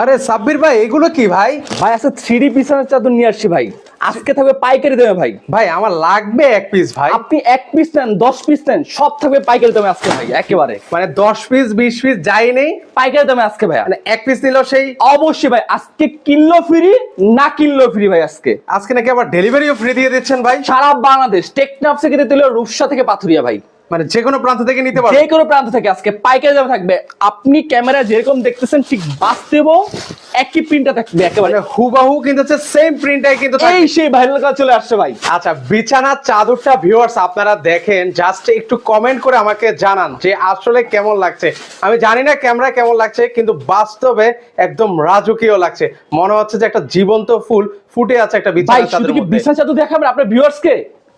আরে সাব্বির ভাই এগুলো কি ভাই? ভাই আজকে থ্রি বিছানার চাদর নিয়ে আসছি ভাই। আজকে থাকবে পাইকারি দেবে ভাই। ভাই আমার লাগবে এক পিস ভাই। আপনি এক পিস নেন দশ পিস নেন সব থাকবে পাইকারি দামে আজকে ভাই একেবারে। মানে দশ পিস বিশ পিস যাই নেই। পাইকারি দামে আজকে ভাই। মানে এক পিস নিলেও সেই। অবশ্যই ভাই আজকে কিনলো ফ্রি না কিনলো ফ্রি ভাই আজকে। আজকে নাকি আবার ডেলিভারিও ফ্রি দিয়ে দিচ্ছেন ভাই। সারা বাংলাদেশ টেকনাফ থেকে দিতে হলো রূপসা থেকে পাথুরিয়া ভাই। মানে যে কোনো প্রান্ত থেকে নিতে যে কোনো প্রান্ত থেকে আজকে পাইকারি দামে থাকবে। আপনি ক্যামেরা যেরকম দেখতেছেন ঠিক বাস্তবেও একই প্রিন্টটা থাকবে একেবারে। মানে হুবাহু কিন্তু হচ্ছে সেম প্রিন্টটাই কিন্তু এই সেই ভাইরাল কাজ চলে আসছে ভাই। আচ্ছা বিছানার চাদরটা ভিউয়ার্স আপনারা দেখেন জাস্ট একটু কমেন্ট করে আমাকে জানান যে আসলে কেমন লাগছে। আমি জানি না ক্যামেরা কেমন লাগছে কিন্তু বাস্তবে একদম রাজকীয় লাগছে। মনে হচ্ছে যে একটা জীবন্ত ফুল ফুটে আছে একটা ভাই শুধু কি বিছানা চাদর দেখাবেন আপনার ভিউয়ার্স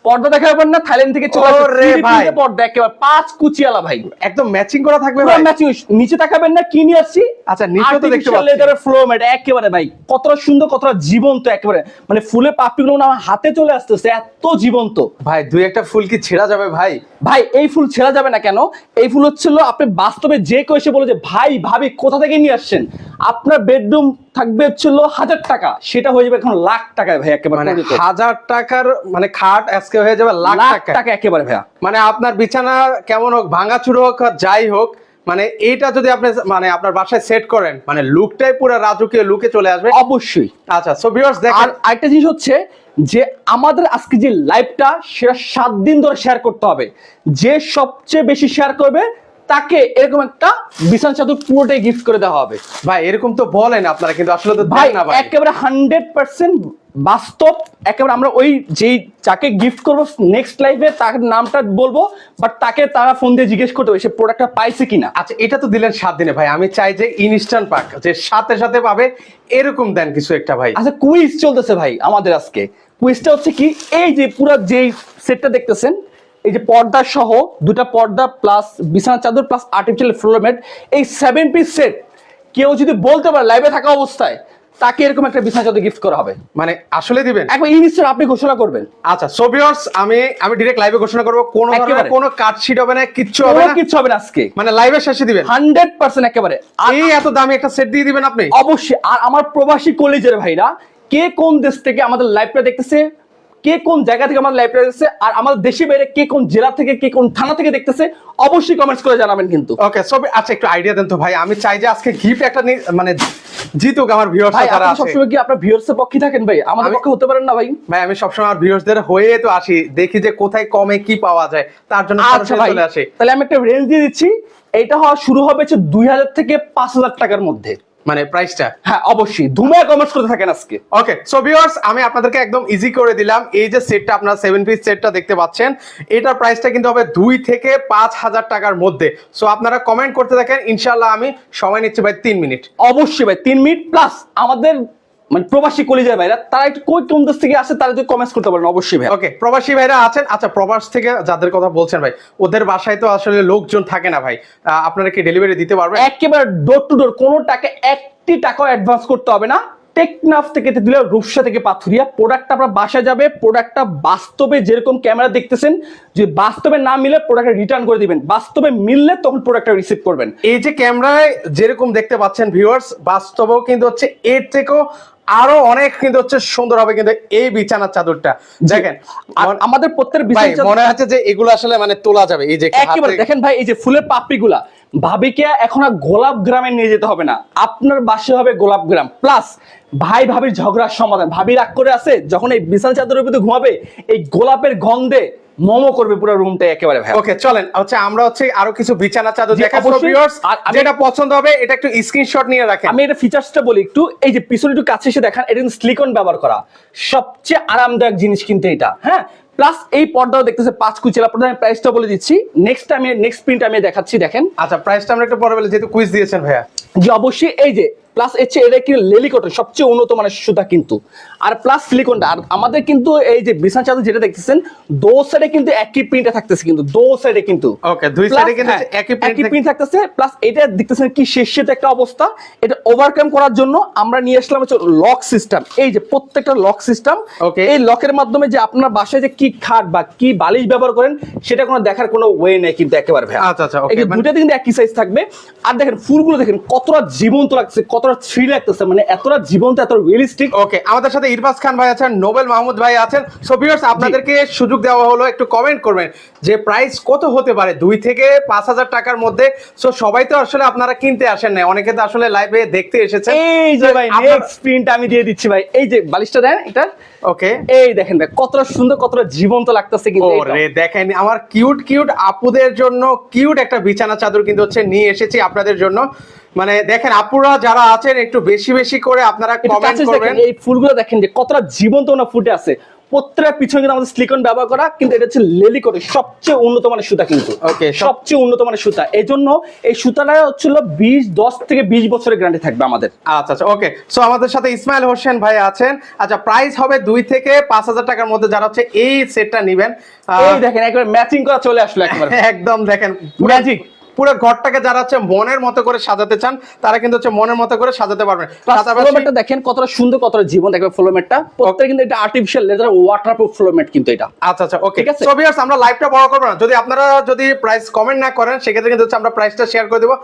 পর্দা দেখাবেন না থাইল্যান্ড থেকে চলে আসছে 3D ভাই। পর্দা একেবারে পাঁচ কুচিয়ালা ভাই। একদম ম্যাচিং করা থাকবে ভাই। ম্যাচিং নিচে তাকাবেন না কি নিয়ে আসছি। আচ্ছা, নিচেও তো দেখতে পাচ্ছি। লেদারের ফ্লো ম্যাট একেবারে ভাই। কতটা সুন্দর কতটা জীবন্ত একেবারে। মানে ফুলে পাপড়িগুলো না আমার হাতে চলে আসতেছে এত জীবন্ত। ভাই দুই একটা ফুল কি ছেঁড়া যাবে ভাই? ভাই এই ফুল ছেড়া যাবে না কেন? এই ফুল হচ্ছিল আপনি বাস্তবে যে কেউ এসে বলে যে ভাই ভাবি কোথা থেকে নিয়ে আসছেন? আপনার বেডরুম থাকবে হচ্ছিল হাজার টাকা। সেটা হয়ে যাবে এখন লাখ টাকায় ভাই একেবারে মানে হাজার টাকার মানে খাট আজকে হয়ে যাবে লাখ টাকা একেবারে ভাইয়া। মানে আপনার বিছানা কেমন হোক ভাঙাচুরো হোক যাই হোক মানে এইটা যদি আপনি মানে আপনার বাসায় সেট করেন মানে লুকটাই পুরো রাজকীয় লুকে চলে আসবে। অবশ্যই। আচ্ছা সো ভিউয়ার্স আর দেখেন আরেকটা জিনিস হচ্ছে যে আমাদের আজকে যে লাইভটা সেটা সাত দিন ধরে শেয়ার করতে হবে। যে সবচেয়ে বেশি শেয়ার করবে তাকে এরকম একটা বিছানা চাদর পুরোটাই গিফট করে দেওয়া হবে। ভাই এরকম তো বলেন আপনারা কিন্তু আসলে তো ভাই না ভাই। একেবারে হান্ড্রেড পার্সেন্ট বাস্তব একেবারে আমরা ওই যেই যাকে গিফট করব নেক্সট লাইফে তার নামটা বলব বাট তাকে তারা ফোন দিয়ে জিজ্ঞেস করতে হবে সে প্রোডাক্টটা পাইছে কিনা। আচ্ছা এটা তো দিলেন সাত দিনে ভাই আমি চাই যে ইনস্ট্যান্ট পাক যে সাথে সাথে পাবে এরকম দেন কিছু একটা ভাই। আচ্ছা কুইজ চলতেছে ভাই আমাদের আজকে। কুইজটা হচ্ছে কি এই যে পুরো যেই সেটটা দেখতেছেন এই যে পর্দা সহ দুটা পর্দা প্লাস বিছানা চাদর প্লাস আর্টিফিশিয়াল ফ্লোরমেট এই সেভেন পিস সেট কেউ যদি বলতে পারে লাইভে থাকা অবস্থায় তাকে এরকম একটা বিছানা চাদর গিফট করা হবে। মানে আসলে দিবেন? একবার ইনস্ট্যান্ট আপনি ঘোষণা করবেন। আচ্ছা সো ভিউয়ার্স আমি আমি ডিরেক্ট লাইভে ঘোষণা করব। কোন। কোনো কাটশিট হবে না কিচ্ছু হবে না। কিছু হবে না আজকে। মানে লাইভে শেষে দিবেন। হান্ড্রেড পার্সেন্ট একেবারে। আর এই এত দামি একটা সেট দিয়ে দিবেন আপনি? অবশ্যই। আর আমার প্রবাসী কলেজের ভাইরা কে কোন দেশ থেকে আমাদের লাইভটা দেখতেছে কে কোন জায়গা থেকে আমার লাইভটা দেখতেছে আর আমাদের দেশে বাইরে কে কোন জেলা থেকে কে কোন থানা থেকে দেখতেছে অবশ্যই কমেন্টস করে জানাবেন কিন্তু। ওকে সো আচ্ছা একটু আইডিয়া দেন তো ভাই। আমি চাই যে আজকে গিফট একটা মানে জিতুক আমার ভিউয়ার্স যারা আপনি আছে। সবসময় কি আপনার ভিউয়ার্স এর পক্ষে থাকেন ভাই? আমাদের পক্ষে হতে পারেন না ভাই। ভাই আমি সবসময় আমার ভিউয়ার্সদের হয়ে তো আসি। দেখি যে কোথায় কমে কি পাওয়া যায়। তার জন্য আচ্ছা চলে আসি। তাহলে আমি একটা রেঞ্জ দিয়ে দিচ্ছি। এটা হওয়া শুরু হবে হচ্ছে দুই হাজার থেকে পাঁচ হাজার টাকার মধ্যে। মানে প্রাইসটা হ্যাঁ অবশ্যই। ধুমায় কমার্স করতে থাকেন আজকে। ওকে সো ভিউয়ার্স আমি আপনাদেরকে একদম ইজি করে দিলাম। এই যে সেটটা আপনারা সেভেন পিস সেটটা দেখতে পাচ্ছেন এটার প্রাইসটা কিন্তু হবে দুই থেকে পাঁচ হাজার টাকার মধ্যে। সো আপনারা কমেন্ট করতে থাকেন। ইনশাল্লাহ আমি সময় নিচ্ছি ভাই তিন মিনিট অবশ্যই ভাই তিন মিনিট প্লাস আমাদের মানে প্রবাসী কলিজার ভাইরা তারা একটু কই কোন দেশ থেকে আসে তারা যদি কমেন্টস করতে পারেন অবশ্যই ভাই ওকে প্রবাসী ভাইরা আছেন? আচ্ছা প্রবাস থেকে যাদের কথা বলছেন ভাই ওদের বাসায় তো আসলে লোকজন থাকে না ভাই। আপনারা কি ডেলিভারি দিতে পারবেন? একেবারে ডোর টু ডোর কোনো টাকা একটি টাকাও অ্যাডভান্স করতে হবে না। টেকনাফ থেকে দিলে রূপসা থেকে পাথুরিয়া প্রোডাক্টটা আপনার বাসায় যাবে প্রোডাক্টটা বাস্তবে যেরকম ক্যামেরা দেখতেছেন যে বাস্তবে না মিলে প্রোডাক্টটা রিটার্ন করে দিবেন। বাস্তবে মিললে তখন প্রোডাক্টটা রিসিভ করবেন। এই যে ক্যামেরায় যেরকম দেখতে পাচ্ছেন ভিউয়ার্স বাস্তবেও কিন্তু হচ্ছে এর থেকেও আরও অনেক কিন্তু হচ্ছে সুন্দর হবে কিন্তু এই বিছানার চাদরটা। দেখেন আমাদের প্রত্যেক বিছানা মনে হচ্ছে যে এগুলো আসলে মানে তোলা যাবে এই যে একেবারে দেখেন ভাই এই যে ফুলের পাপড়ি পাপড়িগুলা ভাবিকে এখন আর গোলাপ গ্রামে নিয়ে যেতে হবে না। আপনার বাসে হবে গোলাপ গ্রাম। প্লাস ভাই ভাবির ঝগড়ার সমাধান। ভাবি রাগ করে আছে যখন এই বিছানা চাদরের ভিতরে ঘুমাবে এই গোলাপের গন্ধে মোমো করবে পুরো রুমটা একেবারে ভাই। ওকে চলেন হচ্ছে আমরা হচ্ছে আরও কিছু বিছানা চাদর দেখাবো ভিউয়ার্স যেটা পছন্দ হবে এটা একটু স্ক্রিনশট নিয়ে রাখেন। আমি এটা ফিচার্সটা বলি একটু। এই যে পিছনে একটু কাছে এসে দেখান এটা কিন্তু সিলিকন ব্যবহার করা। সবচেয়ে আরামদায়ক জিনিস কিন্তু এটা হ্যাঁ? প্লাস এই পর্দাও দেখতেছে পাঁচ কুচিলা পর্দা আমি প্রাইসটা বলে দিচ্ছি। নেক্সট আমি নেক্সট প্রিন্ট আমি দেখাচ্ছি দেখেন। আচ্ছা প্রাইসটা আমরা একটু পরে বলে যেহেতু কুইজ দিয়েছেন ভাইয়া। যে অবশ্যই। এই যে প্লাস এর চেয়ে এটা কি লেলিকটন সবচেয়ে উন্নত মানের সুতা কিন্তু। আর প্লাস সিলিকনটা আর আমাদের কিন্তু এই যে বিছানা চাদর যেটা দেখতেছেন দো সাইডে কিন্তু একই প্রিন্টে থাকতেছে কিন্তু দো সাইডে কিন্তু। Okay, দুই এ কিন্তু হ্যাঁ, একই print একই প্রিন্ট থাকতেছে প্লাস এটা দেখতেছেন কি শেষেতে একটা অবস্থা। এটা ওভারকাম করার জন্য আমরা নিয়ে আসলাম হচ্ছে লক সিস্টেম এই যে প্রত্যেকটা লক সিস্টেম Okay. এই লকের মাধ্যমে যে আপনার বাসায় যে কি খাট বা কি বালিশ ব্যবহার করেন সেটা কোনো দেখার কোনো ওয়ে নেই কিন্তু একেবারে ভাই আচ্ছা, আচ্ছা, যে মানে- কিন্তু একই সাইজ থাকবে। আর দেখেন ফুলগুলো দেখেন কতটা জীবন্ত লাগছে কত কতটা থ্রি লাগতেছে মানে এতটা জীবন্ত এত রিয়েলিস্টিক ওকে আমাদের সাথে খান ভাই আছেন নোবেল মাহমুদ ভাই আছেন। সো ভিউয়ার্স আপনাদেরকে সুযোগ দেওয়া হলো একটু কমেন্ট করবেন যে প্রাইস কত হতে পারে দুই থেকে পাঁচ হাজার টাকার মধ্যে। সো সবাই তো আসলে আপনারা কিনতে আসেন না অনেকে তো আসলে লাইভে দেখতে এসেছে এই যে ভাই নেক্সট প্রিন্ট আমি দিয়ে দিচ্ছি ভাই। এই যে বালিশটা দেন এটা ওকে এই দেখেন ভাই কতটা সুন্দর কতটা জীবন্ত লাগতেছে কিন্তু ওরে দেখেন আমার কিউট কিউট আপুদের জন্য কিউট একটা বিছানা চাদর কিন্তু হচ্ছে নিয়ে এসেছি আপনাদের জন্য। মানে দেখেন আপুরা যারা আছেন একটু বেশি বেশি করে আপনারা কমেন্ট করবেন। এই ফুলগুলো দেখেন যে কতটা জীবন্ত না ফুটে আছে। প্রত্যেকটা পিছনে কিন্তু আমাদের সিলিকন ব্যবহার করা কিন্তু এটা হচ্ছে লেলিকোটে সবচেয়ে উন্নত মানের সুতা কিন্তু। সব- সবচেয়ে উন্নত মানের সুতা। এই জন্য এই সুতাটা হচ্ছিল বিশ দশ থেকে বিশ বছরের গ্যারান্টি থাকবে আমাদের। আচ্ছা আচ্ছা ওকে সো আমাদের সাথে ইসমাইল হোসেন ভাই আছেন। আচ্ছা প্রাইস হবে দুই থেকে পাঁচ হাজার টাকার মধ্যে যারা হচ্ছে এই সেটটা নিবেন এই দেখেন একবার ম্যাচিং করা চলে আসলো একবার। একদম দেখেন। ম্যাজিক পুরো ঘরটাকে যারা হচ্ছে মনের মতো করে সাজাতে চান তারা কিন্তু হচ্ছে মনের মতো করে সাজাতে পারবেন। ফ্লোমেটটা দেখেন কতটা সুন্দর কতটা জীবন দেখবে ফ্লোমেটটা প্রত্যেকটা কিন্তু এটা আর্টিফিশিয়াল লেদার ওয়াটারপ্রুফ ফ্লোমেট কিন্তু এটা। আচ্ছা আচ্ছা ওকে ঠিক আছে? সো ভিউয়ার্স আমরা লাইভটা বড় করব না। যদি আপনারা যদি প্রাইস কমেন্ট না করেন সেক্ষেত্রে কিন্তু হচ্ছে আমরা প্রাইসটা শেয়ার করে দেবো।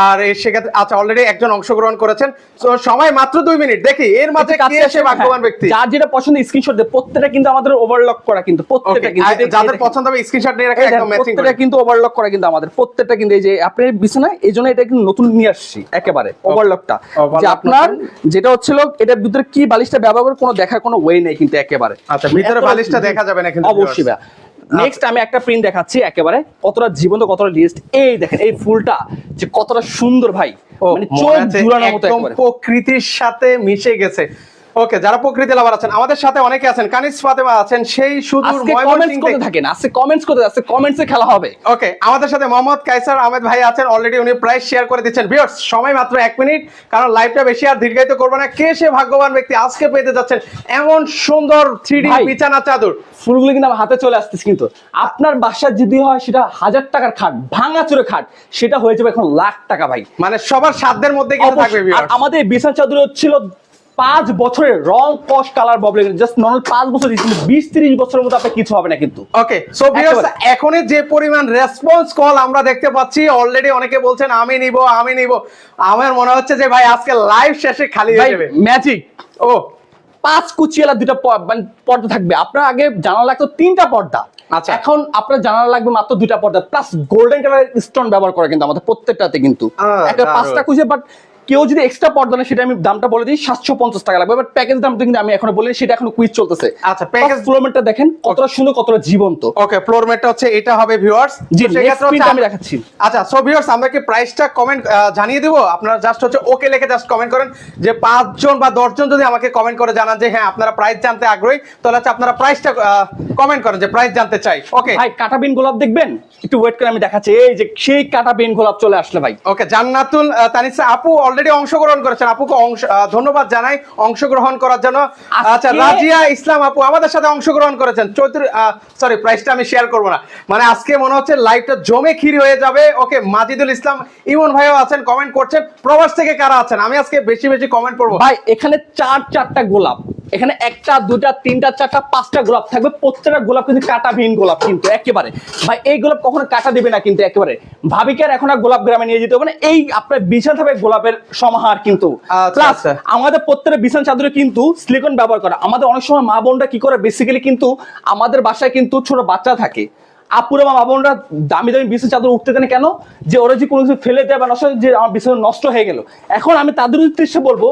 আর এই সেক্ষেত্রে আচ্ছা অলরেডি একজন অংশগ্রহণ করেছেন। সো সময় মাত্র দুই মিনিট। দেখি এর মাঝে কে এসে ভাগ্যবান হ্যাঁ। ব্যক্তি? যার যেটা পছন্দ স্ক্রিনশট দেয় প্রত্যেকটা কিন্তু আমাদের ওভারলক করা কিন্তু প্রত্যেকটা কিন্তু যাদের পছন্দ হবে স্ক্রিনশট নিয়ে দেখেন, একদম ম্যাচিং প্রত্যেকটা কিন্তু ওভারলক করা কিন্তু আমাদের প্রত্যেকটা কিন্তু এই যে আপনার বিছানা এই জন্য এটা কিন্তু নতুন নিয়ে আসছি একেবারে ওভারলকটা যে আপনার যেটা হচ্ছিল এটার ভিতরে কি বালিশটা ব্যবহার করে কোনো দেখার কোনো ওয়ে নেই কিন্তু একেবারে। আচ্ছা, ভিতরে বালিশটা দেখা যাবে না কিন্তু অবশ্যই। নেক্সট আমি একটা প্রিন্ট দেখাচ্ছি একেবারে কতটা জীবন্ত কতটা লিস্ট এই দেখেন এই ফুলটা যে কতটা সুন্দর ভাই। মানে চোখ জুড়ানোর মতো প্রকৃতির সাথে মিশে গেছে। ওকে যারা প্রকৃতি লাভার আছেন আমাদের সাথে অনেকে আছেন। কানিস ফাতেমা আছেন সেই সুদূর কমেন্টস করতে থেকে- থাকেন আজকে কমেন্টস করতে আজকে কমেন্টসে খেলা হবে। ওকে আমাদের সাথে মোহাম্মদ কাইসার আহমেদ ভাই আছেন অলরেডি উনি প্রাইস শেয়ার করে দিচ্ছেন। ভিউয়ার্স সময় মাত্র এক মিনিট কারণ লাইভটা বেশি আর দীর্ঘায়িত করব না। কে সে ভাগ্যবান ব্যক্তি আজকে পেতে যাচ্ছেন এমন সুন্দর থ্রি ভাই। বিছানা চাদর। ফুলগুলো কিন্তু আমার হাতে চলে আসতেছে কিন্তু। আপনার বাসা যদি হয় সেটা হাজার টাকার খাট ভাঙা চুরে খাট সেটা হয়ে যাবে এখন লাখ টাকা ভাই। মানে সবার সাধ্যের মধ্যে কিন্তু থাকবে viewers। আমাদের বিছানা চাদর ছিল পাঁচ বছরের রং কস কালার প্রবলেম জাস্ট নর্মাল পাঁচ বছর কিন্তু বিশ তিরিশ বছরের মধ্যে আপনার কিছু হবে না কিন্তু। Okay so. এখনই যে পরিমাণ রেসপন্স কল আমরা দেখতে পাচ্ছি অলরেডি অনেকে বলছেন আমি নিব আমি নিব। আমার মনে হচ্ছে যে ভাই আজকে লাইভ শেষে খালি হয়ে যাবে। ম্যাজিক ও। পাঁচ কুচিয়ালা দুটা মানে পর্দা থাকবে। আপনার আগে জানা লাগতো তিনটা পর্দা। আচ্ছা। এখন আপনার জানা লাগবে মাত্র দুটা পর্দা। প্লাস গোল্ডেন কালার স্টোন ব্যবহার করে কিন্তু আমাদের প্রত্যেকটাতে কিন্তু। একটা পাঁচটা কুচিয়া বাট কেউ যদি এক্সট্রা পর্দা নেয় সেটা আমি দামটা বলে দিই সাতশো পঞ্চাশ টাকা লাগবে। বাট প্যাকেজ দামটা কিন্তু আমি এখনও বলি সেটা এখনও কুইজ চলতেছে। আচ্ছা, package- ফ্লোরমেটটা দেখেন কতটা সুন্দর কতটা জীবন্ত। ওকে ফ্লোর ম্যাটটা হচ্ছে এটা হবে ভিউয়ার্স জি, আমি দেখাচ্ছি। আচ্ছা সো ভিউয়ার্স আমরা কি প্রাইসটা কমেন্ট জানিয়ে দিব? আপনারা জাস্ট হচ্ছে ওকে লিখে জাস্ট কমেন্ট করেন। যে পাঁচজন বা দশজন যদি আমাকে কমেন্ট করে জানান যে হ্যাঁ আপনারা প্রাইস জানতে আগ্রহী তাহলে হচ্ছে আপনারা প্রাইসটা কমেন্ট করেন যে প্রাইস জানতে চাই। ওকে ভাই কাটা বিন গোলাপ দেখবেন? একটু ওয়েট করে আমি দেখাচ্ছি। এই যে সেই কাটা বিন গোলাপ চলে আসলে ভাই। ওকে জান্নাতুল তানিসা আপু অলরেডি অংশগ্রহণ করেছেন। আপুকে ধন্যবাদ জানাই অংশগ্রহণ করার জন্য। আচ্ছা রাজিয়া ইসলাম আপু আমাদের সাথে অংশগ্রহণ করেছেন। চৌধুরী সরি প্রাইসটা আমি শেয়ার করব না। মানে আজকে মনে হচ্ছে লাইভটা জমে ক্ষীর হয়ে যাবে। ওকে মাজিদুল ইসলাম ইমন ভাইও আছেন কমেন্ট করছেন। প্রবাস থেকে কারা আছেন? আমি আজকে বেশি বেশি কমেন্ট করব। ভাই এখানে চার চারটা গোলাপ। এখানে একটা দুটা তিনটা চারটা পাঁচটা গোলাপ থাকবে। প্রত্যেকটা গোলাপ কিন্তু কাটা ভিন গোলাপ কিন্তু একেবারে। ভাই এই গোলাপ কখনো কাটা দেবে না কিন্তু একেবারে। ভাবিকে আর এখন আর গোলাপ গ্রামে নিয়ে যেতে হবে না। এই আপনার বিছানা থাকবে গোলাপের সমাহার কিন্তু। আচ্ছা, প্লাস আচ্ছা। আমাদের প্রত্যেকটা বিছানা চাদরে কিন্তু সিলিকন ব্যবহার করা। আমাদের অনেক সময় মা বোনরা কি করে? বেসিক্যালি কিন্তু আমাদের বাসায় কিন্তু ছোট বাচ্চা থাকে। আপুরা বা মা বোনরা দামি দামি বিছানা চাদর উঠতে দেন কেন? যে ওরা যে কোনো কিছু ফেলে দেয় বা নষ্ট যে আমার বিছানা নষ্ট হয়ে গেল। এখন আমি তাদের উদ্দেশ্যে বলব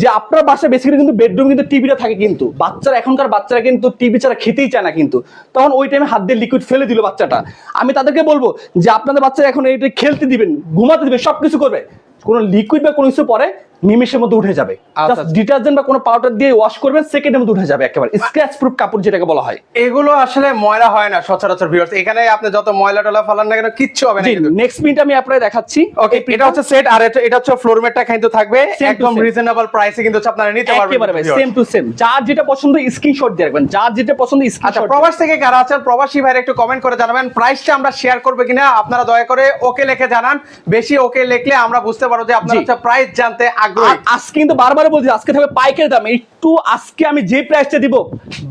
যে আপনার বাসায় বেসিক্যালি কিন্তু বেডরুম কিন্তু টিভিটা থাকে কিন্তু। বাচ্চারা এখনকার বাচ্চারা কিন্তু টিভি ছাড়া খেতেই চায় না কিন্তু। তখন ওই টাইমে হাত দিয়ে লিকুইড ফেলে দিল বাচ্চাটা। আমি তাদেরকে বলব যে আপনাদের বাচ্চারা এখন এইটা খেলতে দিবেন, ঘুমাতে দিবেন, সবকিছু করবে। কোনো লিকুইড বা কোনো কিছু পরে নিমেষের মধ্যে উঠে যাবে। আচ্ছা। ডিটারজেন্ট বা কোনো পাউডার দিয়ে ওয়াশ করবেন সেকেন্ডের মধ্যে উঠে যাবে একেবারে। স্ক্র্যাচ প্রুফ কাপড় যেটাকে বলা হয়। এগুলো আসলে ময়লা হয় না সচরাচর ভিউয়ার্স এখানে আপনি যত ময়লা টলা ফালান না কেন কিচ্ছু হবে না নেক্সট প্রিন্ট আমি আপনাকে দেখাচ্ছি। ওকে এটা হচ্ছে সেট আর এটা- হচ্ছে ফ্লোর ম্যাটটা কিন্তু থাকবে। একদম রিজনেবল প্রাইসে কিন্তু হচ্ছে আপনারা নিতে পারবেন একেবারে ভাই সেম টু সেম যার যেটা পছন্দ স্ক্রিনশট দিয়ে রাখবেন। যার যেটা পছন্দ আচ্ছা প্রবাস থেকে কারা আছেন প্রবাসী ভাইরা একটু কমেন্ট করে জানাবেন। প্রাইসটা আমরা শেয়ার করব কিনা আপনারা দয়া করে ওকে লিখে জানান। বেশি ওকে লিখলে আমরা বুঝতে পারব যে আপনারা হচ্ছে প্রাইস জানতে আগ্রহী। আজকে কিন্তু বারবার বলছি, আজকে থাকবে পাইকের দাম। একটু আজকে আমি যে প্রাইসটা দিব,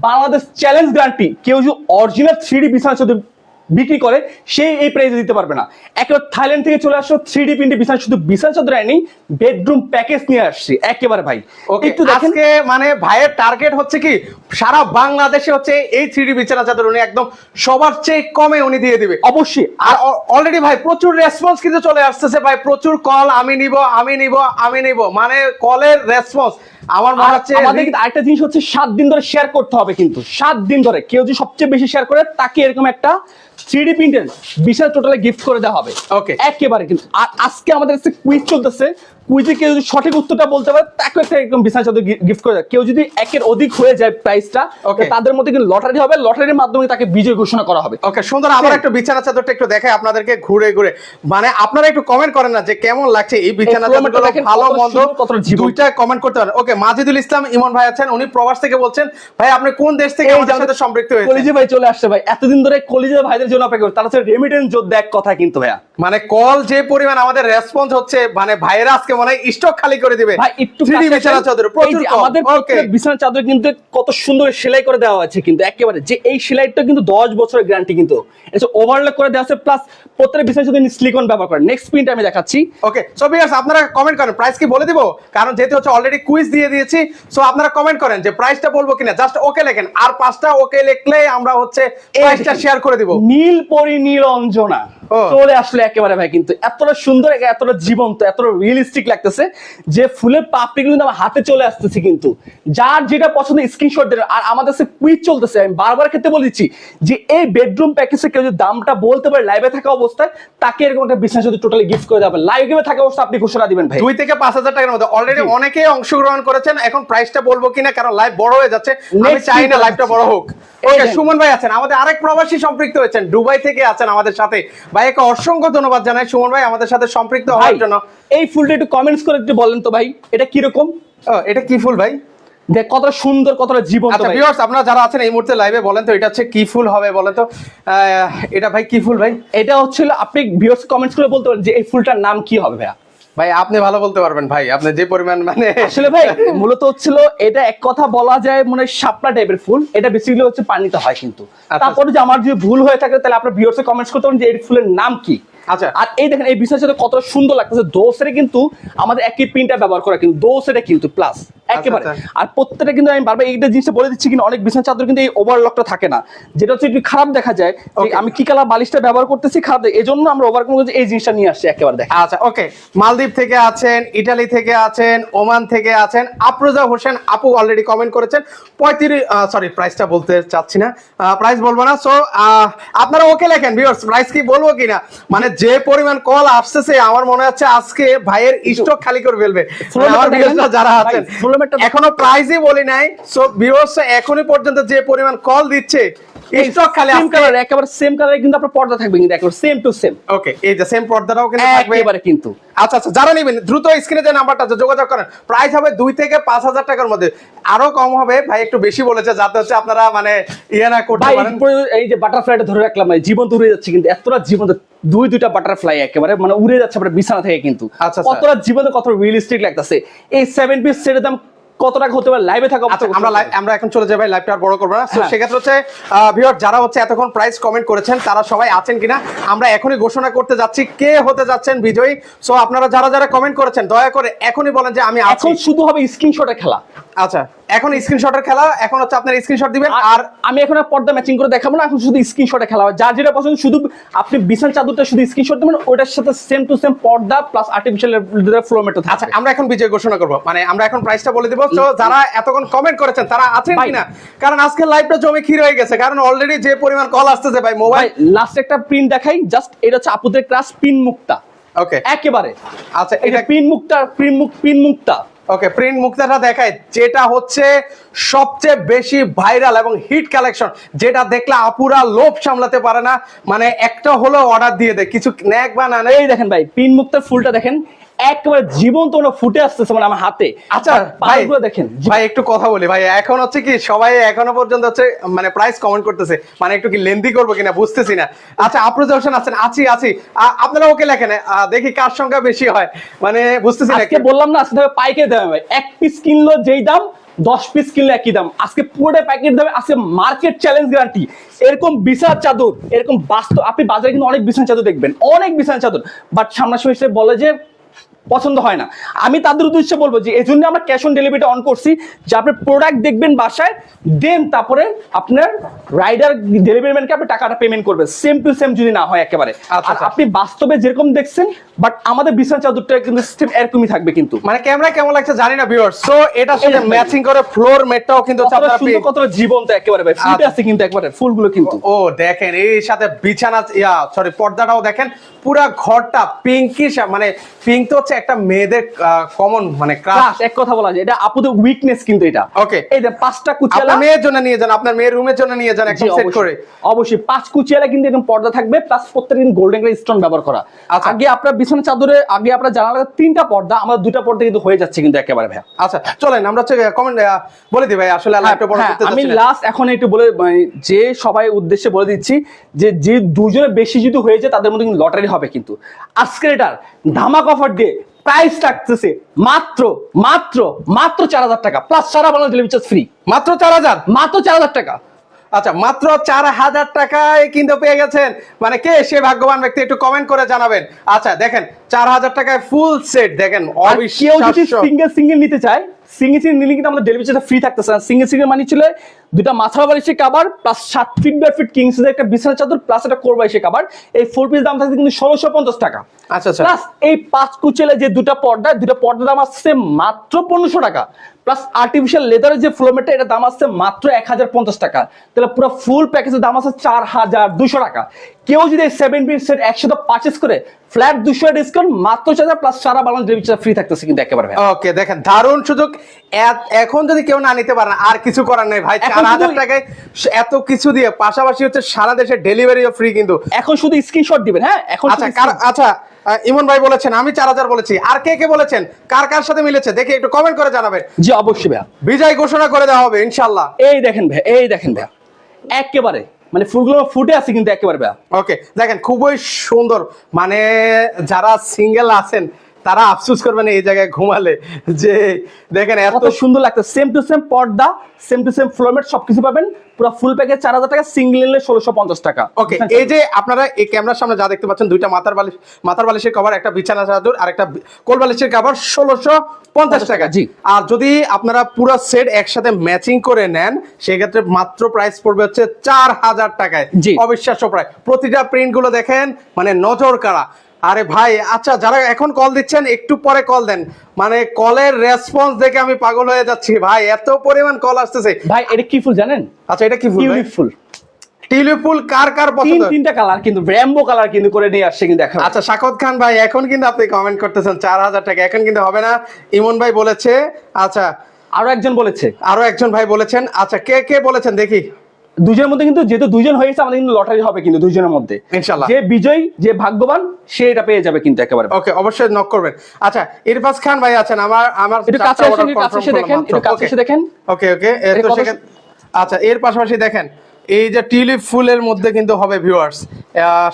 বাংলাদেশ চ্যালেঞ্জ গ্যারান্টি কেউ যদি অরিজিনাল থ্রি ডি বিছানা বিক্রি করে সেই এই প্রাইসে দিতে পারবে না। একেবারে থাইল্যান্ড থেকে চলে আসো থ্রি ডি প্রিন্টে বিছানা শুধু বিছানা চাদর আনি বেডরুম প্যাকেজ নিয়ে আসছি একেবারে ভাই। একটু আজকে মানে ভাইয়ের টার্গেট হচ্ছে কি সারা বাংলাদেশে হচ্ছে এই থ্রি ডি বিছানা চাদর উনি একদম সবার চেয়ে কমে উনি দিয়ে দিবে। অবশ্যই। আর অলরেডি ভাই প্রচুর রেসপন্স কিন্তু চলে আসতেছে ভাই প্রচুর কল আমি নিব আমি নিব আমি নিব। মানে কলের রেসপন্স আমার মনে হচ্ছে আমাদের কিন্তু আরেকটা জিনিস হচ্ছে সাত দিন ধরে শেয়ার করতে হবে কিন্তু। সাত দিন ধরে কেউ যদি সবচেয়ে বেশি শেয়ার করে তাকে এরকম একটা থ্রি প্রিন্টের বিশাল টোটালে গিফট করে দেওয়া হবে। Okay. একেবারে কিন্তু। আর আজকে আমাদের কাছে কুইজ চলতেছে। কুইজে কেউ যদি সঠিক উত্তরটা বলতে পারে তাকে একটা একদম বিশাল চাদর গিফট করে দেয় কেউ যদি একের অধিক হয়ে যায় প্রাইসটা. তাদের মধ্যে কিন্তু লটারি হবে। লটারির মাধ্যমে তাকে বিজয় ঘোষণা করা হবে। ওকে সুন্দর আবার একটু বিছানা চাদরটা একটু দেখাই আপনাদেরকে ঘুরে ঘুরে। মানে আপনারা একটু কমেন্ট করেন না যে কেমন লাগছে এই বিছানা দেখেন, ভালো মন্দ দুইটা কমেন্ট করতে পারেন। ওকে মাজিদুল ইসলাম ইমন ভাই আছেন উনি প্রবাস থেকে বলছেন ভাই আপনি কোন দেশ থেকে আমাদের সাথে সম্পৃক্ত হয়েছেন? কলিজে ভাই চলে আসছে ভাই। এতদিন ধরে কলিজে ভাইদের জন্য অপেক্ষা করে তারা হচ্ছে রেমিটেন্স যোদ্ধা এক কথা কিন্তু ভাইয়া। মানে কল যে পরিমাণ আমাদের রেসপন্স হচ্ছে মানে ভাইয়েরা আজকে মনে হয় স্টক খালি করে দিবে। ভাই একটু 3D বিছানা চাদর প্রচুর আমাদের বিছানা চাদর কিন্তু কত সুন্দর সেলাই করে দেওয়া আছে কিন্তু একেবারে। যে এই সেলাইটা কিন্তু দশ বছরের গ্যারান্টি কিন্তু। এটা ওভারলক করে দেওয়া আছে প্লাস প্রত্যেক বিছানা চাদর সিলিকন ব্যবহার করে নেক্সট প্রিন্ট আমি দেখাচ্ছি। ওকে সো ভিউয়ার্স আপনারা কমেন্ট করেন প্রাইস কি বলে দিব? কারণ যেহেতু হচ্ছে অলরেডি কুইজ দিয়ে দিয়েছি সো আপনারা কমেন্ট করেন যে প্রাইসটা বলব কিনা। জাস্ট ওকে লেখেন। আর পাঁচটা ওকে লিখলে আমরা হচ্ছে প্রাইসটা শেয়ার করে দিব। নীল পরিনীরঞ্জনা ও। চলে আসলে একেবারে ভাই কিন্তু এতটা সুন্দর এতটা জীবন্ত এতটা রিয়েলিস্টিক লাগতেছে যে ফুলের পাপড়ি কিন্তু আমার হাতে চলে আসতেছে কিন্তু। যার যেটা পছন্দ স্ক্রিনশট দেন। আর আমাদের কাছে কুইজ চলতেছে আমি বারবার ক্ষেত্রে বলেছি যে এই বেডরুম প্যাকেজে কেউ যদি দামটা বলতে পারে লাইভে থাকা অবস্থায় তাকে এরকম একটা বিছানা যদি টোটালি গিফট করে দেবেন লাইভে থাকা অবস্থায় আপনি ঘোষণা দিবেন ভাই। দুই থেকে পাঁচ হাজার টাকার মধ্যে অলরেডি অনেকেই অংশগ্রহণ করেছেন। এখন প্রাইসটা বলব কিনা কারণ লাইভ বড় হয়ে যাচ্ছে। আমি চাই না লাইভটা বড় হোক। সুমন ভাই আছেন। আমাদের আরেক প্রবাসী সম্পৃক্ত হয়েছেন দুবাই থেকে আছেন আমাদের সাথে। ভাইকে অসংখ্য ধন্যবাদ জানাই। সুমন ভাই আমাদের সাথে সম্পৃক্ত হওয়ার জন্য। এই ফুলটা একটু কমেন্টস করে একটু বলেন তো ভাই এটা কীরকম? রকম এটা কি ফুল ভাই? দেখ কতটা সুন্দর কতটা জীবন্ত আচ্ছা ভিউয়ার্স আপনারা যারা আছেন এই মুহূর্তে লাইভে বলেন তো এটা হচ্ছে কি ফুল হবে বলেন তো। আহ, এটা ভাই কি ফুল ভাই? এটা হচ্ছিল আপনি ভিউয়ার্স কমেন্টস করে বলতে পারেন যে এই ফুলটার নাম কি হবে ভাইয়া? ভাই আপনি ভালো বলতে পারবেন ভাই। আপনি যে পরিমাণ মানে আসলে ভাই মূলত হচ্ছিল এটা এক কথা বলা যায় মানে শাপলা টাইপের ফুল। এটা বেসিক্যালি হচ্ছে পানিতে হয় কিন্তু। আচ্ছা। তারপরে যে আমার যদি ভুল হয়ে থাকে তাহলে আপনার ভিউয়ার্সে কমেন্টস করতে পারেন যে এই ফুলের নাম কি। আচ্ছা। আর এই দেখেন এই বিষয়ের সাথে কতটা সুন্দর লাগতেছে। দোসেরে কিন্তু আমাদের একই পিনটা ব্যবহার করা কিন্তু দোসেরে কিন্তু প্লাস একেবারে। আচ্ছা। আর প্রত্যেকটা কিন্তু আমি বারবার এইটা জিনিসটা বলে দিচ্ছি কিন্তু অনেক বিছানা চাদর কিন্তু এই ওভারলকটা থাকে না। যেটা হচ্ছে একটু খারাপ দেখা যায় আমি কি কালার বালিশটা ব্যবহার করতেছি খারাপ এই জন্য আমরা ওভারকম এই জিনিসটা নিয়ে আসছি একেবারে দেখ। আচ্ছা ওকে মালদ্বীপ থেকে আছেন ইটালি থেকে আছেন ওমান থেকে আছেন আফরোজা হোসেন আপু অলরেডি কমেন্ট করেছেন। পঁয়ত্রিশ সরি প্রাইসটা বলতে চাচ্ছি না। প্রাইস বলব না। সো আপনারা ওকে লেখেন ভিউয়ার্স প্রাইস কি বলব কিনা? মানে যে পরিমাণ কল আসতেছে আমার মনে হচ্ছে আজকে ভাইয়ের স্টক খালি করে ফেলবে? যারা আছেন। Floor mat টা- এখনও প্রাইসই বলি নাই। সো ভিউয়ার্স এখনই পর্যন্ত যে পরিমাণ কল দিচ্ছে স্টক খালি সেম কালার একেবারে সেম কালারে কিন্তু আপনার পর্দা থাকবে কিন্তু একেবারে সেম টু সেম ওকে এই যে সেম পর্দাটাও কিন্তু থাকবে। একেবারে কিন্তু। আচ্ছা আচ্ছা যারা নেবেন দ্রুত স্ক্রিনে যে নাম্বারটা যোগাযোগ করেন। প্রাইস হবে দুই থেকে পাঁচ হাজার টাকার মধ্যে। আরও কম হবে ভাই একটু বেশি বলেছে যাতে হচ্ছে আপনারা মানে ইয়ে না করতে পারেন। এই যে বাটারফ্লাইটা ধরে রাখলাম ভাই জীবন্ত উড়ে যাচ্ছে কিন্তু এতটা জীবন্ত দুই দুইটা বাটারফ্লাই একেবারে মানে উড়ে যাচ্ছে আপনার বিছানা থেকে কিন্তু। আচ্ছা, কতটা জীবন্ত কত রিয়েলিস্টিক লাগতেছে। এই সেভেন পিস সেটের দাম কত টাকা হতে পারে? লাইভে থাকা আচ্ছা আমরা আমরা এখন চলে যাই ভাই লাইভটা আর বড় করব না। তো হ্যাঁ। সেক্ষেত্রে হচ্ছে ভিউয়ার যারা হচ্ছে এতক্ষণ প্রাইস কমেন্ট করেছেন তারা সবাই আছেন কিনা? আমরা এখনই ঘোষণা করতে যাচ্ছি কে হতে যাচ্ছেন বিজয়ী। সো আপনারা যারা যারা কমেন্ট করেছেন দয়া করে এখনই বলেন যে আমি আছি। এখন শুধু হবে স্ক্রিনশটে খেলা। আচ্ছা। এখন স্ক্রিনশটের খেলা এখন হচ্ছে আপনার স্ক্রিনশট দিবেন আর আমি এখন পর্দা ম্যাচিং করে দেখাবো না এখন শুধু স্ক্রিনশটে খেলা হবে যার যেটা পছন্দ শুধু আপনি বিছান চাদরটা শুধু স্ক্রিনশট দেবেন ওটার সাথে সেম টু সেম পর্দা প্লাস আর্টিফিশিয়াল ফ্লোমেটো আচ্ছা আমরা এখন বিজয় ঘোষণা করব। মানে আমরা এখন প্রাইসটা বলে দিব। তো যারা এতক্ষণ কমেন্ট করেছেন তারা আছেন ভাই। কিনা? কারণ আজকে লাইভটা জমে ক্ষীর হয়ে গেছে। কারণ অলরেডি যে পরিমাণ কল আসতেছে ভাই ভাই মোবাইল লাস্ট একটা প্রিন্ট দেখাই জাস্ট এটা হচ্ছে আপুদের ক্লাস পিন মুক্তা। ওকে একেবারে। আচ্ছা এটা পিন মুক্তা পিন মুক্তা। ওকে প্রিন্ট মুক্তাটা দেখায়, যেটা হচ্ছে সবচেয়ে বেশি ভাইরাল এবং হিট কালেকশন যেটা দেখলে আপুরা লোভ সামলাতে পারে না। মানে একটা হলো অর্ডার দিয়ে দেয়। কিছু ন্যাক বা না এই দেখেন ভাই প্রিন্ট মুক্তার ফুলটা দেখেন। একেবারে জীবন্ত ওটা ফুটে আসতেছে মানে আমার হাতে। আচ্ছা ভাই দেখেন। ভাই একটু কথা বলি। ভাই এখন হচ্ছে কি সবাই এখনও পর্যন্ত হচ্ছে মানে প্রাইস কমেন্ট করতেছে। মানে একটু কি লেন্দি করব কিনা বুঝতেছি না। আচ্ছা আফরোজ হোসেন আছেন আছি আছি। আপনারা ওকে লেখেন দেখি কার সংখ্যা বেশি হয়। মানে বুঝতেছি না বললাম না তবে পাইকারি দামে ভাই। এক পিস কিনলো যেই দাম দশ পিস কিনলে একই দাম। আজকে পুরোটা প্যাকেট দামে আজকে মার্কেট চ্যালেঞ্জ গ্যারান্টি এরকম বিশাল চাদর এরকম বাস্তব আপনি বাজারে কিন্তু অনেক বিশাল চাদর দেখবেন অনেক বিশাল চাদর। বাট সামনাসামনি এসে বলে যে পছন্দ হয় না। আমি তাদের উদ্দেশ্যে বলব যে এই জন্য আমরা ক্যাশ অন ডেলিভারিটা অন করছি যে আপনি প্রোডাক্ট দেখবেন বাসায় দেন তারপরে আপনার রাইডার ডেলিভারি ম্যানকে আপনি টাকাটা পেমেন্ট করবে সেম টু সেম যদি না হয় একেবারে। আচ্ছা, আর আচ্ছা। আপনি বাস্তবে যেরকম দেখছেন বাট আমাদের বিছানা চাদরটা কিন্তু সিস্টেম এরকমই থাকবে কিন্তু। মানে ক্যামেরা কেমন লাগছে জানি না ভিউয়ার সো এটার সাথে ম্যাচিং করে ফ্লোর মেটটাও কিন্তু আপনারা সুন্দর কতটা জীবন্ত একেবারে ভাই। ফুটে আচ্ছা। আছে কিন্তু একবারে ফুলগুলো কিন্তু। ও দেখেন এই সাথে বিছানা ইয়া সরি পর্দাটাও দেখেন পুরা ঘরটা পিঙ্কিশ মানে পিঙ্ক তো হচ্ছে একটা মেয়েদের কমন মানে ক্রাশ এক কথা বলা যায়। এটা আপুদের উইকনেস কিন্তু এটা। Okay. এই যে পাঁচটা কুচিয়ালা আপনার মেয়ের জন্য নিয়ে যান আপনার মেয়ের রুমের জন্য নিয়ে যান একদম সেট। করে। অবশ্যই পাঁচ কুচিয়ালা কিন্তু এরকম পর্দা থাকবে প্লাস প্রত্যেকটা দিন গোল্ডেন কালার স্টোন ব্যবহার করা। আচ্ছা। আগে আপনার বিছানা চাদরে আগে আপনার জানালা তিনটা পর্দা আমাদের দুটা পর্দা কিন্তু হয়ে যাচ্ছে কিন্তু একেবারে ভাই আচ্ছা চলেন আমরা হচ্ছে কমেন্ট বলে দিই ভাই আসলে হ্যাঁ, করতে আমি লাস্ট এখন একটু বলে মানে, যে সবাই উদ্দেশ্যে বলে দিচ্ছি যে যে দুজনে বেশি যদি হয়ে যায় তাদের মধ্যে কিন্তু লটারি হবে কিন্তু। আজকের এটার ধামাক অফার দিয়ে প্রাইস থাকতেছে মাত্র মাত্র মাত্র চার হাজার টাকা। প্লাস সারা বাংলা ডেলিভারি চার্জ ফ্রি মাত্র চার হাজার? মাত্র চার হাজার টাকা। আচ্ছা মাত্র চার হাজার টাকায় কিন্তু পেয়ে গেছেন। মানে কে? সে ভাগ্যবান ব্যক্তি একটু কমেন্ট করে জানাবেন। আচ্ছা দেখেন চার হাজার টাকায় ফুল সেট দেখেন কেউ যদি সিঙ্গেল সিঙ্গেল নিতে চায় সিঙ্গেল সিঙ্গেল নিলে কিন্তু আমাদের ডেলিভারি চার্জ ফ্রি থাকতেছে সিঙ্গেল সিঙ্গেল মানে ছিল দুটা মাথা বালিশের কাবার প্লাস সাত ফিট বাই ফিট কিংস একটা বিছানা চাদর প্লাস একটা কোর বালিশের কাবার এই ফোর পিস দাম থাকছে কিন্তু ষোলোশো পঞ্চাশ টাকা। আচ্ছা আচ্ছা। প্লাস এই পাঁচ কুচেলে যে দুটা পর্দা দুটা পর্দার দাম আসছে মাত্র পনেরোশো টাকা। প্লাস আর্টিফিশিয়াল লেদারের যে ফ্লোমেটটা এটা দাম আসছে মাত্র এক হাজার পঞ্চাশ টাকা। তাহলে পুরো ফুল প্যাকেজের দাম আছে চার হাজার দুশো টাকা। কেউ যদি এই সেভেন পিস সেট একসাথে পারচেস করে ফ্ল্যাট দুশো ডিসকাউন্ট মাত্র চার হাজার প্লাস সারা বাংলা ডেলিভারি ফ্রি থাকতেছে কিন্তু একেবারে ওকে দেখেন দারুণ সুযোগ। এখন যদি কেউ না নিতে পারেন আর কিছু করার নেই ভাই চার হাজার টাকায় এত কিছু দিয়ে পাশাপাশি হচ্ছে সারা দেশে ডেলিভারিও ফ্রি কিন্তু। এখন শুধু স্ক্রিনশট দিবেন হ্যাঁ? এখন আচ্ছা আচ্ছা ইমন ভাই বলেছেন আমি চার হাজার বলেছি। আর কে কে বলেছেন? কার কার সাথে মিলেছে? দেখে একটু কমেন্ট করে জানাবেন। জি অবশ্যই ভাইয়া। বিজয় ঘোষণা করে দেওয়া হবে ইনশাল্লাহ এই দেখেন ভাইয়া এই দেখেন ভাইয়া। একেবারে মানে ফুলগুলো ফুটে আছে কিন্তু একেবারে ভাইয়া। ওকে দেখেন খুবই সুন্দর। মানে যারা সিঙ্গেল আছেন তারা আফসোস করবেন এই জায়গায় ঘুমালে যে দেখেন এত সুন্দর লাগছে। সেম টু সেম পর্দা same to same floor mat সবকিছু পাবেন। পুরো ফুল প্যাকেজ চার হাজার টাকা সিঙ্গেল নিলে ষোলোশো পঞ্চাশ টাকা। ওকে এই যে আপনারা এই ক্যামেরার সামনে যা দেখতে পাচ্ছেন দুইটা মাথার বালিশ মাথার বালিশের কভার একটা বিছানা চাদর আর একটা কোল বালিশের কভার ষোলোশো পঞ্চাশ টাকা। জি। আর যদি আপনারা পুরো সেট একসাথে ম্যাচিং করে নেন সেক্ষেত্রে মাত্র প্রাইস পড়বে হচ্ছে চার হাজার টাকায়। জি। অবিশ্বাস্য প্রায় প্রতিটা প্রিন্টগুলো দেখেন মানে নজর কাড়া। আরে ভাই আচ্ছা যারা এখন কল দিচ্ছেন একটু পরে কল দেন। মানে কলের রেসপন্স দেখে আমি পাগল হয়ে যাচ্ছি ভাই এত পরিমাণ কল আসতেছে। ভাই এটা কি ফুল জানেন? আচ্ছা এটা কি ফুল টিউলিপ ফুল। টিউলিপ ফুল কার কার তিন পছন্দ তিনটা কালার কিন্তু র্যাম্বো কালার কিন্তু করে নিয়ে আসছে কিন্তু দেখা আচ্ছা সাকত খান ভাই এখন কিন্তু আপনি কমেন্ট করতেছেন চার হাজার টাকা এখন কিন্তু হবে না। ইমন ভাই বলেছে আচ্ছা। আরও একজন বলেছে। আরও একজন ভাই বলেছেন আচ্ছা কে কে বলেছেন দেখি। দুজনের মধ্যে কিন্তু যেহেতু দুজন হয়েছে আমাদের কিন্তু লটারি হবে কিন্তু দুজনের মধ্যে। ইনশাআল্লাহ। যে বিজয়ী যে ভাগ্যবান সে এটা পেয়ে যাবে কিন্তু একেবারে। ওকে অবশ্যই নক করবেন। আচ্ছা ইরফাজ খান ভাই আছেন আমার আমার একটু কাছে আসেন, কাছে এসে দেখেন, একটু কাছে এসে দেখেন। ওকে ওকে এত তো আচ্ছা এর পাশাপাশি দেখেন এই যে টিউলিপ ফুলের মধ্যে কিন্তু হবে ভিউয়ার্স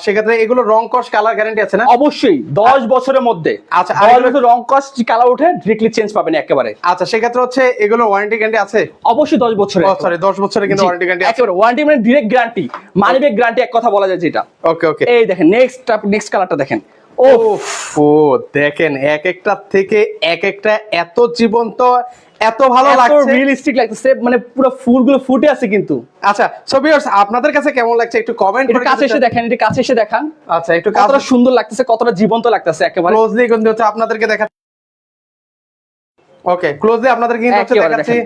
সেক্ষেত্রে এগুলো রং কস কালার গ্যারান্টি আছে না? অবশ্যই দশ বছরের মধ্যে। আচ্ছা, আর রং কস্ট কালার উঠে ডিরেক্টলি চেঞ্জ পাবেন একেবারে। আচ্ছা সেক্ষেত্রে হচ্ছে এগুলো ওয়ারেন্টি গ্যারান্টি আছে? অবশ্যই দশ বছরের সরি দশ বছরের কিন্তু ওয়ারেন্টি গ্যারান্টি একেবারে ওয়ারেন্টি মানে direct guarantee money back guarantee এক কথা বলা যায় যেটা। ওকে ওকে এই দেখেন নেক্সট নেক্সট কালারটা দেখেন। ও দেখেন এক একটা থেকে এক একটা এত জীবন্ত এত ভালো এত লাগছে। রিয়েলিস্টিক লাগতেছে মানে পুরো ফুলগুলো ফুটে আছে কিন্তু। আচ্ছা সো ভিউয়ার্স আপনাদের কাছে কেমন লাগছে একটু কমেন্ট একটু কাছে এসে দেখেন একটু কাছে এসে দেখান। আচ্ছা একটু কতটা সুন্দর লাগতেছে কতটা জীবন্ত লাগতেছে একেবারে। ক্লোজলি কিন্তু হচ্ছে আপনাদেরকে দেখা ওকে ক্লোজলি আপনাদের কিন্তু হচ্ছে দেখাচ্ছি।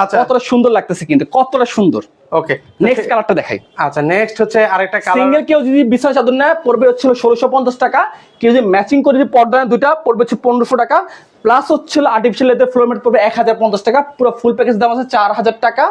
আচ্ছা। কতটা সুন্দর লাগতেছে কিন্তু কতটা সুন্দর। ওকে নেক্সট কালারটা দেখাই। আচ্ছা নেক্সট হচ্ছে আরেকটা কালার সিঙ্গেল কেউ যদি বিছানা চাদর নেয় পড়বে হচ্ছে ষোলোশো পঞ্চাশ টাকা। কেউ যদি ম্যাচিং করে যদি পর্দা দুটা পড়বে হচ্ছে পনেরোশো টাকা। প্লাস হচ্ছে আর্টিফিশিয়াল লেদার ফ্লোরমেট পড়বে এক হাজার পঞ্চাশ টাকা। পুরো ফুল প্যাকেজ দাম আছে চার হাজার টাকা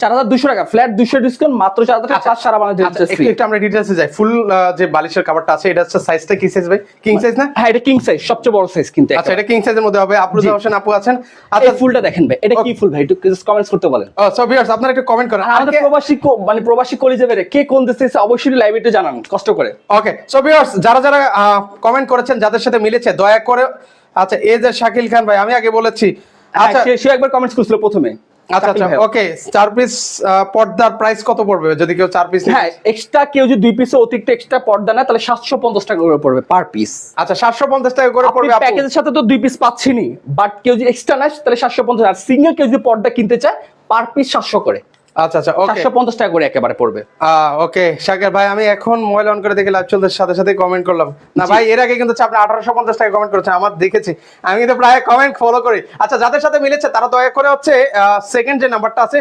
চার হাজার দুশো টাকা। ফ্ল্যাট দুশো ডিসকাউন্ট মাত্র চার হাজার টাকা আচ্ছা, সারা বাংলাদেশ আচ্ছা, একটু আমরা ডিটেইলসে যাই। ফুল যে বালিশের কাভারটা আছে এটা হচ্ছে সাইজটা কি সাইজ ভাই? কিং সাইজ না? হ্যাঁ এটা কিং সাইজ সবচেয়ে বড় সাইজ কিন্তু আচ্ছা এটা কিং সাইজের মধ্যে হবে। আপরুজা হোসেন আপু আছেন আচ্ছা। ফুলটা দেখেন ভাই এটা কি ফুল ভাই? একটু কমেন্টস করতে বলেন। সো ভিউয়ার্স আপনারা একটু কমেন্ট করেন। আমাদের প্রবাসী কো- মানে প্রবাসী কলিজে বেড়ে কে কোন দেশে অবশ্যই লাইভ একটু জানান কষ্ট করে। ওকে সো ভিউয়ার্স যারা যারা কমেন্ট করেছেন যাদের সাথে মিলেছে দয়া করে আচ্ছা এই যে শাকিল খান ভাই আমি আগে বলেছি। আচ্ছা আচ্ছা সে একবার কমেন্টস করছিল প্রথমে। আচ্ছা আচ্ছা ওকে চার পিস পর্দার প্রাইস কত পড়বে? যদি কেউ চার পিস হ্যাঁ এক্সট্রা কেউ যদি দুই পিসে অতিরিক্ত এক্সট্রা পর্দা তাহলে সাতশো পঞ্চাশ টাকা করে পড়বে পার পিস আচ্ছা সাতশো পঞ্চাশ টাকা করে পড়বে। প্যাকেজের সাথে তো দুই পিস পাচ্ছেনই বাট কেউ যদি এক্সট্রা নেয় তাহলে সাতশো পঞ্চাশ আর সিঙ্গেল কেউ যদি পর্দা কিনতে চায় পার পিস সাতশো করে। আচ্ছা আচ্ছা ওকে সাতশো পঞ্চাশ টাকা করে একেবারে পড়বে। ওকে শাকের ভাই আমি এখন মোবাইল অন করে দেখে লাইভ চলতে সাথে সাথে কমেন্ট করলাম। না ভাই এর আগে কিন্তু আপনি আঠারোশো পঞ্চাশ টাকা কমেন্ট করেছেন আমার দেখেছি। আমি কিন্তু প্রায় কমেন্ট ফলো করি। আচ্ছা যাদের সাথে মিলেছে তারা দয়া করে হচ্ছে সেকেন্ড যে নাম্বারটা আছে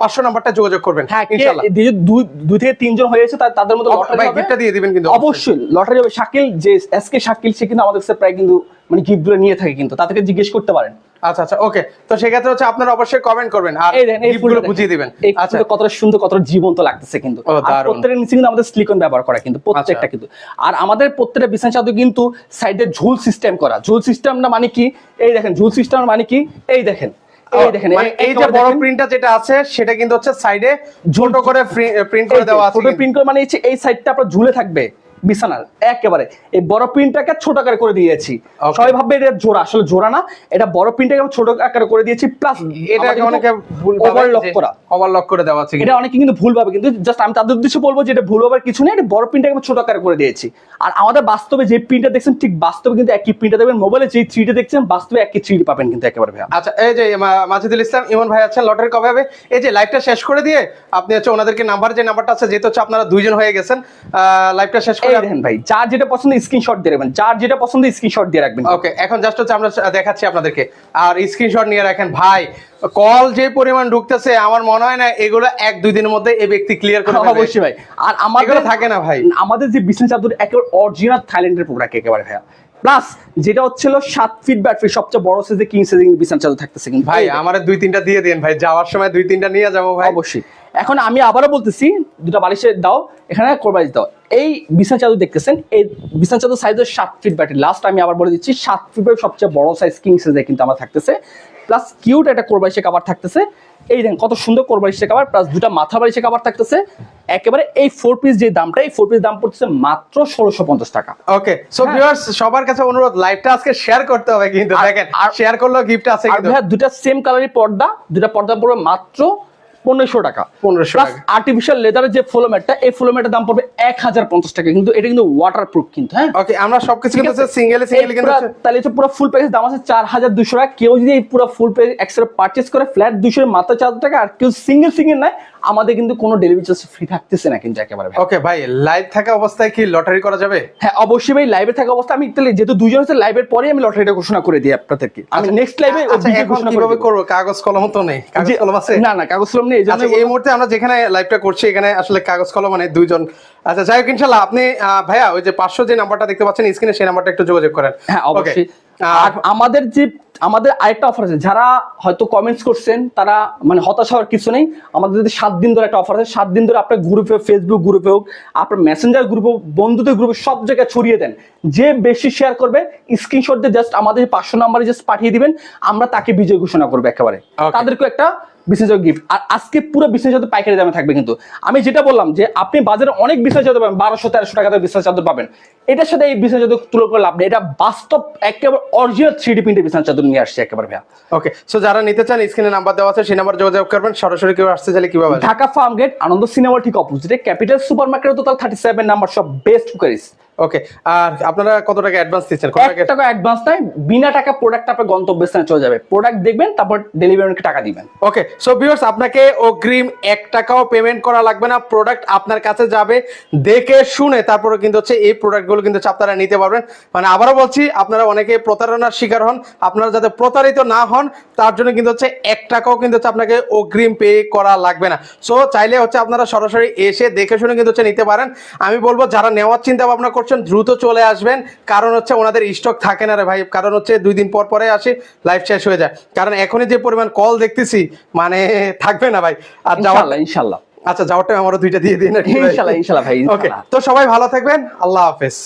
পাঁচশো নাম্বারটা যোগাযোগ করবেন হ্যাঁ ইনশাল্লাহ দুই দুই থেকে তিনজন হয়েছে তাদের মধ্যে লটারি ভাই গিফটটা দিয়ে দিবেন কিন্তু। অবশ্যই লটারি হবে। শাকিল যে এসকে শাকিল সে কিন্তু আমাদের কাছে প্রায় কিন্তু মানে গিফটগুলো নিয়ে থাকে কিন্তু তাদেরকে জিজ্ঞেস করতে পারেন। আচ্ছা আচ্ছা ওকে তো সেক্ষেত্রে হচ্ছে আপনারা অবশ্যই কমেন্ট করবেন আর গিফটগুলো বুঝিয়ে দিবেন। আচ্ছা। কতটা সুন্দর কতটা জীবন্ত লাগতেছে কিন্তু। আর প্রত্যেকটা নিচে কিন্তু আমাদের সিলিকন ব্যবহার করা কিন্তু প্রত্যেকটা আচ্ছা। কিন্তু। আর আমাদের প্রত্যেকটা বিছানা চাদর কিন্তু সাইডে ঝুল সিস্টেম করা। ঝুল সিস্টেম না মানে কি? এই দেখেন ঝুল সিস্টেম মানে কি? এই দেখেন এই দেখেন মানে এই যে বড় প্রিন্টটা যেটা আছে সেটা কিন্তু হচ্ছে সাইডে ছোট করে প্রিন্ট করে দেওয়া আছে প্রিন্ট করে মানে এই সাইডটা আপনার ঝুলে থাকবে। বিছানার একেবারে। এই বড় প্রিন্টটাকে ছোট আকারে করে দিয়েছি। সবাই ভাববে এটা জোড়া আসলে জোড়া না এটা বড় প্রিন্টটাকে আমরা ছোট আকারে করে দিয়েছি প্লাস এটাকে অনেকে ভুল ওভারলক করা। ওভারলক করে দেওয়া আছে এটা অনেকে কিন্তু ভুল ভাবে কিন্তু জাস্ট আমি তাদের উদ্দেশ্যে বলব যে এটা ভুল ভাবার কিছু নেই এটা বড় প্রিন্টটাকে আমি ছোট আকারে করে দিয়েছি। আর আমাদের বাস্তবে যে প্রিন্টটা দেখছেন ঠিক বাস্তবে কিন্তু একই প্রিন্টটা দেখবেন। মোবাইলে যে থ্রিটা দেখছেন বাস্তবে একই থ্রি পাবেন কিন্তু একেবারে ভাইয়া। আচ্ছা এই যে মাজিদুল ইসলাম ইমন ভাই আছেন লটারি কবে হবে? এই যে লাইভটা শেষ করে দিয়ে আপনি হচ্ছে ওনাদেরকে নাম্বার যে নাম্বারটা আছে যেহেতু হচ্ছে আপনারা দুইজন হয়ে গেছেন লাইভটা শেষ করে দেখেন ভাই। যার যেটা পছন্দ স্ক্রিনশট দিয়ে রাখবেন। যার যেটা পছন্দ স্ক্রিনশট দিয়ে রাখবেন। ওকে এখন জাস্ট হচ্ছে আমরা দেখাচ্ছি আপনাদেরকে। আর স্ক্রিনশট নিয়ে রাখেন ভাই কল যে পরিমাণ ঢুকতেছে আমার মনে হয় না এগুলো এক দুই দিনের মধ্যে এই ব্যক্তি ক্লিয়ার করে অবশ্যই ভাই। আর আমাদের থাকে না ভাই। আমাদের যে বিছানা চাদর একেবারে অরিজিনাল থাইল্যান্ডের প্রোডাক্ট একেবারে প্লাস যেটা হচ্ছিল সাত ফিট ব্যাটারি সবচেয়ে বড় সাইজের কিং সাইজের বিছানা চাদর থাকতেছে কিন্তু। ভাই আমার দুই তিনটা দিয়ে দিন ভাই। যাওয়ার সময় দুই তিনটা নিয়ে যাব ভাই। অবশ্যই। এখন আমি আবারও বলতেছি দুটা বালিশের দাও এখানে কোরবানি দাও। এই বিছানা চাদর দেখতেছেন? এই বিছানা চাদর সাইজের সাত ফিট ব্যাটারি লাস্ট আমি আবার বলে দিচ্ছি সাত ফিটের সবচেয়ে বড় সাইজ কিং সাইজে কিন্তু আমার থাকতেছে। প্লাস কিউট একটা কোরবাইশে কাবার থাকতেছে। এই দেখেন কত সুন্দর কোরবাইশে কাবার প্লাস দুটা মাথা বালিশে কাবার থাকতেছে। একেবারে এই ফোর পিস যে দামটা এই ফোর পিস দাম পড়তেছে মাত্র ষোলোশো পঞ্চাশ টাকা। ওকে সো। ভিউয়ার্স সবার কাছে অনুরোধ লাইভটা আজকে শেয়ার করতে হবে কিন্তু দেখেন আর- শেয়ার করলেও গিফট আছে আর ভাইয়া দুটা সেম কালারের পর্দা দুটা পর্দা পড়বে মাত্র পনেরোশো টাকা। পনেরোশো টাকা। আর্টিফিশিয়াল লেদারের যে ফ্লোম্যাটটা এই ফ্লোম্যাটের দাম পড়বে এক হাজার পঞ্চাশ টাকা। কিন্তু এটা কিন্তু ওয়াটার প্রুফ কিন্তু হ্যাঁ? ওকে আমরা সবকিছু কিন্তু সিঙ্গেল সিঙ্গেল কিন্তু তাহলে এটা পুরো ফুল প্যাকেজ দাম আছে চার হাজার দুশো টাকা। কেউ যদি এই পুরো ফুল প্যাকেজ একসাথে পারচেস করে ফ্ল্যাট দুশো মাত্র চার টাকা আর কেউ সিঙ্গেল সিঙ্গেল নেয় আমাদের কিন্তু কোনো ডেলিভারি চার্জ ফ্রি থাকতেছে না কিন্তু একেবারে ওকে ভাই লাইভ থাকা অবস্থায় কি লটারি করা যাবে? হ্যাঁ অবশ্যই ভাই লাইভে থাকা অবস্থা। আমি তাহলে যেহেতু দুজন হচ্ছে লাইভের পরে আমি লটারিটা ঘোষণা করে দিই আপনাদেরকে। আমি নেক্সট লাইভে আচ্ছা এখন কীভাবে করব? কাগজ কলম তো নেই। কাগজ কলম আছে? না না কাগজ কলম নেই এই জন্য আচ্ছা এই মুহূর্তে আমরা যেখানে লাইভটা করছি এখানে আসলে কাগজ কলম মানে দুইজন। আচ্ছা যাই হোক ইনশাল্লাহ আপনি ভাইয়া ওই যে পাঁচশো যে নাম্বারটা দেখতে পাচ্ছেন স্ক্রিনে সেই নাম্বারটা একটু যোগাযোগ করেন। হ্যাঁ. অবশ্যই। আর আমাদের যে আমাদের আরেকটা অফার আছে। যারা হয়তো কমেন্টস করছেন তারা মানে হতাশ হওয়ার কিছু নেই। আমাদের যদি সাত দিন ধরে একটা অফার আছে সাত দিন ধরে আপনার গ্রুপে ফেসবুক গ্রুপে হোক আপনার মেসেঞ্জার গ্রুপে বন্ধুদের গ্রুপে সব জায়গায় ছড়িয়ে দেন। যে বেশি শেয়ার করবে স্ক্রিনশট দিয়ে জাস্ট আমাদের পাঁচশো নাম্বারে জাস্ট পাঠিয়ে দিবেন। আমরা তাকে বিজয় ঘোষণা করব একেবারে। তাদেরকে একটা বিশেষ গিফট আর আজকে পুরো বিশেষ চাদর পাইকারি দামে থাকবে কিন্তু। আমি যেটা বললাম যে আপনি বাজারে অনেক বিশেষ চাদর পাবেন বারোশো তেরোশো টাকাতে বিশেষ চাদর পাবেন। এটার সাথে এই বিশেষ চাদর তুলনা করে লাভ নেই। এটা বাস্তব একেবারে অরিজিনাল থ্রি ডি প্রিন্টের বিশেষ চাদর নিয়ে আসছে একেবারে ভাইয়া। ওকে সো যারা নিতে চান স্ক্রিনে নাম্বার দেওয়া আছে সেই নাম্বার যোগাযোগ করবেন। সরাসরি কেউ আসতে চাইলে কীভাবে Dhaka farm gate Ananda cinema ঠিক অপোজিটে capital super market total thirty seven number সব বেস্ট কুকারিস ওকে আর আপনারা কত টাকা অ্যাডভান্স দিচ্ছেন? কত টাকা অ্যাডভান্স নাই বিনা টাকা প্রোডাক্ট আপনার গন্তব্যস্থানে চলে যাবে। প্রোডাক্ট দেখবেন তারপর ডেলিভারিকে টাকা দিবেন। ওকে সো ভিউয়ার্স আপনাকে অগ্রিম এক টাকাও পেমেন্ট করা লাগবে না। প্রোডাক্ট আপনার কাছে যাবে দেখে শুনে তারপরে কিন্তু হচ্ছে এই প্রোডাক্টগুলো কিন্তু আপনারা নিতে পারবেন। মানে আবারও বলছি আপনারা অনেকে প্রতারণার শিকার হন। আপনারা যাতে প্রতারিত না হন তার জন্য কিন্তু হচ্ছে এক টাকাও কিন্তু হচ্ছে আপনাকে অগ্রিম পে করা লাগবে না। সো চাইলে হচ্ছে আপনারা সরাসরি এসে দেখে শুনে কিন্তু হচ্ছে নিতে পারেন। আমি বলব যারা নেওয়ার চিন্তা ভাবনা করছেন দ্রুত চলে আসবেন। কারণ হচ্ছে ওনাদের স্টক থাকে না রে ভাই। কারণ হচ্ছে দুই দিন পর পরে আসে লাইফ শেষ হয়ে যায়। কারণ এখনই যে পরিমাণ কল দেখতেছি মানে থাকবে না ভাই। আর যাওয়া ইনশাল্লাহ ইনশাল্লাহ আচ্ছা যাওয়ার টাইম আমারও দুইটা দিয়ে দিন ইনশাল্লাহ ইনশাল্লাহ ভাই। ওকে তো সবাই ভালো থাকবেন। আল্লাহ হাফেজ।